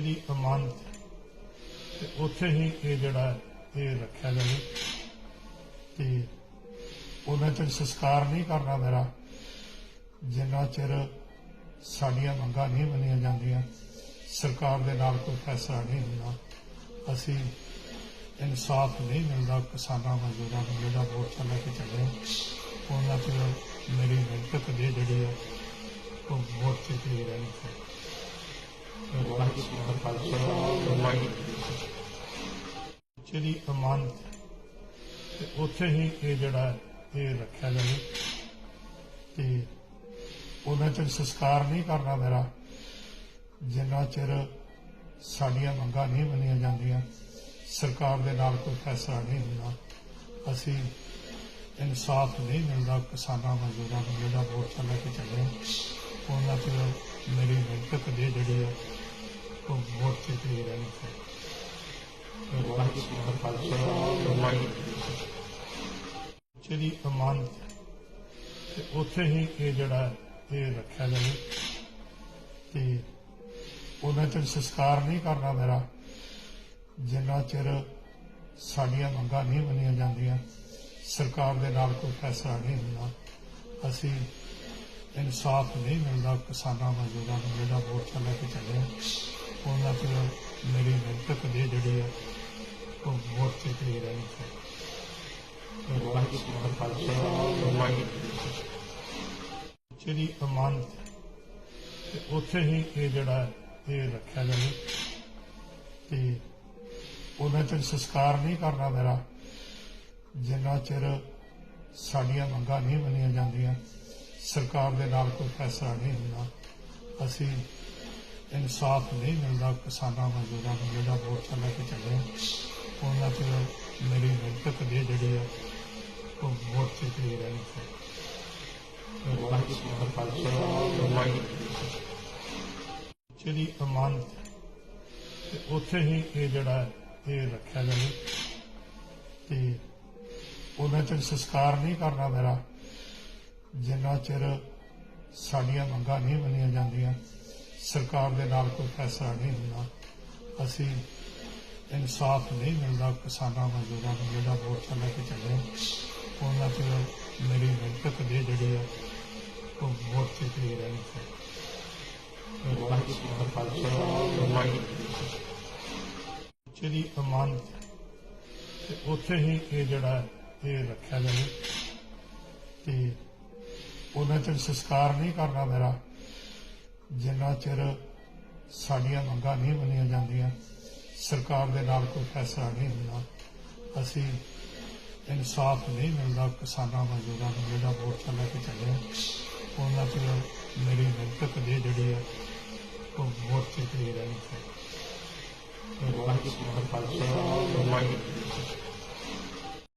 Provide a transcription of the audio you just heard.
ਦੀ ਅਮਾਨਤ ਤੇ ਉੱਥੇ ਹੀ ਇਹ ਜਿਹੜਾ ਇਹ ਰੱਖਿਆ ਜਾਵੇ। ਤੇ ਉਹਨਾਂ ਚਿਰ ਸੰਸਕਾਰ ਨਹੀਂ ਕਰਨਾ ਮੇਰਾ। ਜਿੰਨਾ ਚਿਰ ਸਾਡੀਆਂ ਮੰਗਾਂ ਨਹੀਂ ਮੰਨੀਆਂ ਜਾਂਦੀਆਂ, ਸਰਕਾਰ ਦੇ ਨਾਲ ਕੋਈ ਫੈਸਲਾ ਨਹੀਂ ਹੁੰਦਾ। ਅਸੀਂ ਇਨਸਾਫ ਨਹੀਂ ਮਿਲਦਾ ਕਿਸਾਨਾਂ ਮਜ਼ਦੂਰਾਂ ਨੂੰ ਜਿਹੜਾ ਮੋਰਚਾ ਲੈ ਕੇ ਚੱਲੇ। ਉਹਨਾਂ ਤੇ ਮੇਰੀ ਮਿਹਨਤ ਦੇ ਜਿਹੜੀ ਹੈ, ਉਹ ਮੋਰਚੇ ਤੇ ਹੀ ਰਹਿਣੀ ਚਾਹੀਦੀ ਜਿਹੜੀ ਅਮਾਨਤ ਤੇ ਉੱਥੇ ਹੀ ਇਹ ਜਿਹੜਾ ਇਹ ਰੱਖਿਆ ਜਾਵੇ ਤੇ ਉਹਨਾਂ ਚਿਰ ਸੰਸਕਾਰ ਨਹੀਂ ਕਰਨਾ ਮੇਰਾ, ਜਿੰਨਾ ਚਿਰ ਸਾਡੀਆਂ ਮੰਗਾਂ ਨਹੀਂ ਮੰਨੀਆਂ ਜਾਂਦੀਆਂ, ਸਰਕਾਰ ਦੇ ਨਾਲ ਕੋਈ ਫੈਸਲਾ ਨਹੀਂ ਹੁੰਦਾ, ਅਸੀਂ ਇਨਸਾਫ ਨਹੀਂ ਮਿਲਦਾ ਕਿਸਾਨਾਂ ਮਜ਼ਦੂਰਾਂ ਨੂੰ, ਜਿਹੜਾ ਮੋਰਚਾ ਲੈ ਕੇ ਚੱਲੇ, ਉਹਨਾਂ ਤੇ ਮੇਰੀ ਮਿਹਨਤ ਦੇ ਜਿਹੜੀ ਹੈ ਉਹ ਮੋਰਚੇ ਤੇ ਹੀ। ਰਹਿਣੀ ਅਮਾਨਤ ਤੇ ਉੱਥੇ ਹੀ ਇਹ ਜਿਹੜਾ ਇਹ ਰੱਖਿਆ ਜਾਵੇ। ਤੇ ਉਹਨਾਂ ਚਿਰ ਸੰਸਕਾਰ ਨਹੀਂ ਕਰਨਾ ਮੇਰਾ। ਜਿੰਨਾ ਚਿਰ ਸਾਡੀਆਂ ਮੰਗਾਂ ਨਹੀਂ ਮੰਨੀਆਂ ਜਾਂਦੀਆਂ, ਸਰਕਾਰ ਦੇ ਨਾਲ ਕੋਈ ਫੈਸਲਾ ਨਹੀਂ ਹੁੰਦਾ, ਅਸੀਂ ਇਨਸਾਫ ਨਹੀਂ ਮਿਲਦਾ ਕਿਸਾਨਾਂ ਮਜ਼ਦੂਰਾਂ ਨੂੰ ਜਿਹੜਾ ਮੋਰਚਾ ਲੈ ਕੇ ਚੱਲੇ ਉਹਨਾਂ ਤੇ ਮੇਰੀ ਮਿਹਨਤ ਦੇ ਜਿਹੜੀ ਹੈ ਉਹ ਮੋਰਚੇ ਤੇ ਹੀ ਰਹਿਣੀ ਜਿਹੜੀ ਅਮਾਨਤ ਤੇ ਉੱਥੇ ਹੀ ਇਹ ਜਿਹੜਾ ਇਹ ਰੱਖਿਆ ਜਾਵੇ। ਤੇ ਉਹਨਾਂ ਚਿਰ ਸੰਸਕਾਰ ਨਹੀਂ ਕਰਨਾ ਮੇਰਾ। ਜਿੰਨਾ ਚਿਰ ਸਾਡੀਆਂ ਮੰਗਾਂ ਨਹੀਂ ਮੰਨੀਆਂ ਜਾਂਦੀਆਂ, ਸਰਕਾਰ ਦੇ ਨਾਲ ਕੋਈ ਫੈਸਲਾ ਨਹੀਂ ਹੁੰਦਾ, ਅਸੀਂ ਇਨਸਾਫ ਨਹੀਂ ਮਿਲਦਾ ਕਿਸਾਨਾਂ ਮਜ਼ਦੂਰਾਂ ਨੂੰ ਜਿਹੜਾ ਮੋਰਚਾ ਲੈ ਕੇ ਚੱਲੇ ਉਹਨਾਂ ਤੇ ਮੇਰੀ ਮਿਹਨਤ ਦੇ ਜਿਹੜੀ ਹੈ ਉਹ ਮੋਰਚੇ ਤੇ ਹੀ ਰਹਿਣੀ ਚਾਹੀਦੀ ਜਿਹੜੀ ਅਮਾਨਤ ਤੇ ਉੱਥੇ ਹੀ ਇਹ ਜਿਹੜਾ ਹੈ, ਇਹ ਰੱਖਿਆ ਜਾਵੇ ਤੇ ਉਹਨਾਂ ਚਿਰ ਸੰਸਕਾਰ ਨਹੀਂ ਕਰਨਾ ਮੇਰਾ ਜਿੰਨਾ ਚਿਰ ਸਾਡੀਆਂ ਮੰਗਾਂ ਨਹੀਂ ਮੰਨੀਆਂ ਜਾਂਦੀਆਂ ਸਰਕਾਰ ਦੇ ਨਾਲ ਕੋਈ ਫੈਸਲਾ ਨਹੀਂ ਹੁੰਦਾ। ਅਸੀਂ ਇਨਸਾਫ ਨਹੀਂ ਮਿਲਦਾ ਕਿਸਾਨਾਂ ਮਜ਼ਦੂਰਾਂ ਨੂੰ ਜਿਹੜਾ ਮੋਰਚਾ ਲੈ ਕੇ ਚੱਲੇ। ਉਹਨਾਂ ਤੇ ਮੇਰੀ ਮਿਹਨਤ ਦੇ ਜਿਹੜੀ ਹੈ ਉਹ ਮੋਰਚੇ ਤੇ ਹੀ ਰਹਿਣੀ ਚਾਹੀਦੀ ਜਿਹੜੀ ਅਮਾਨਤ ਤੇ ਉੱਥੇ ਹੀ ਇਹ ਜਿਹੜਾ ਇਹ ਰੱਖਿਆ ਜਾਵੇ। ਤੇ ਉਹਨਾਂ ਚਿਰ ਸੰਸਕਾਰ ਨਹੀਂ ਕਰਨਾ ਮੇਰਾ। ਜਿੰਨਾ ਚਿਰ ਸਾਡੀਆਂ ਮੰਗਾਂ ਨਹੀਂ ਮੰਨੀਆਂ ਜਾਂਦੀਆਂ, ਸਰਕਾਰ ਦੇ ਨਾਲ ਕੋਈ ਫੈਸਲਾ ਨਹੀਂ ਹੁੰਦਾ, ਅਸੀਂ ਇਨਸਾਫ ਨਹੀਂ ਮਿਲਦਾ ਕਿਸਾਨਾਂ ਮਜ਼ਦੂਰਾਂ ਨੂੰ ਜਿਹੜਾ ਮੋਰਚਾ ਲੈ ਕੇ ਚੱਲੇ ਉਹਨਾਂ ਤੇ ਮੇਰੀ ਮਿਹਨਤ ਦੇ ਜਿਹੜੀ ਹੈ ਉਹ ਮੋਰਚੇ ਤੇ ਹੀ ਰਹਿਣੀ ਚਾਹੀਦੀ